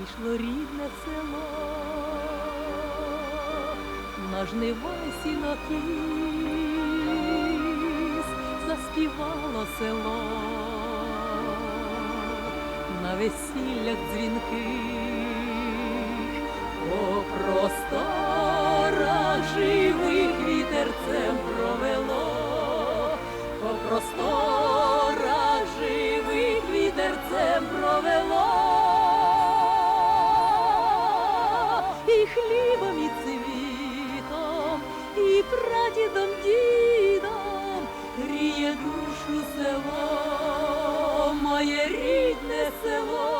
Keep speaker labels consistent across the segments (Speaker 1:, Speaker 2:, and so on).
Speaker 1: Вийшло рідне село, на жнива сінокіс, заспівало село, на весіллях дзвінких, по просторах живих вітерцем провело, по просторах прадідом, дідом гріє душу село, моє рідне село,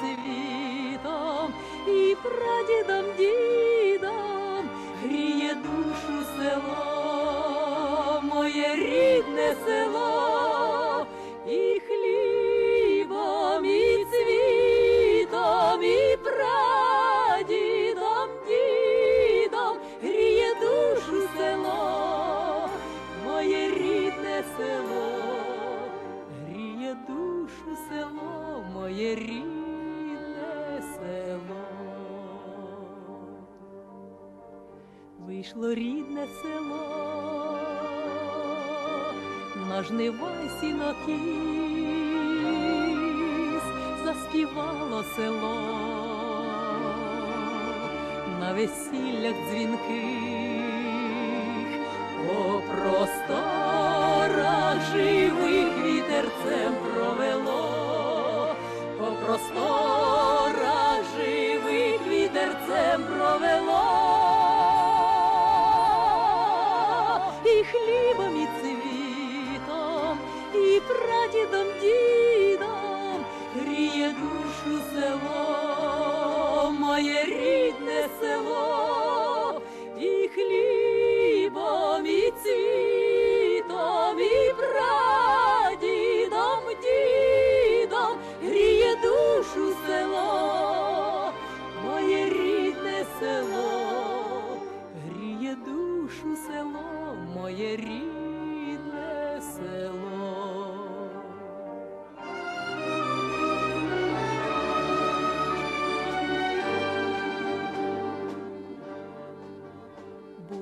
Speaker 1: цвітом, і прадідом, дідом гріє душу село, моє рідне село, вийшло рідне село, на жнива сінокіс заспівало село, на весіллях дзвінких, о просто.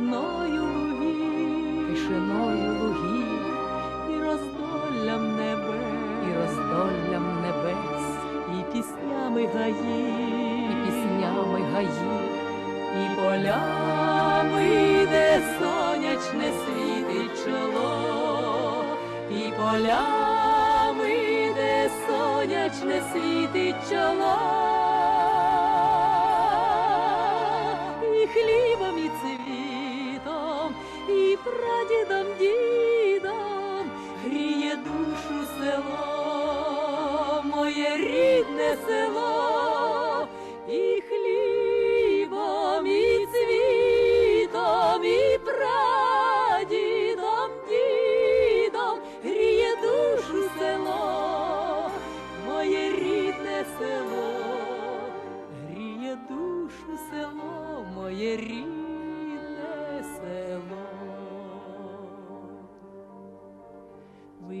Speaker 1: тишиною лугів, тишиною лугів, і роздоллям небес, і роздоллям небес, і піснями гаї, і піснями гаї, і полями, де сонячне світить чоло, і полями, де сонячне світить чоло, і хлібом, і цвітом, і прадідом,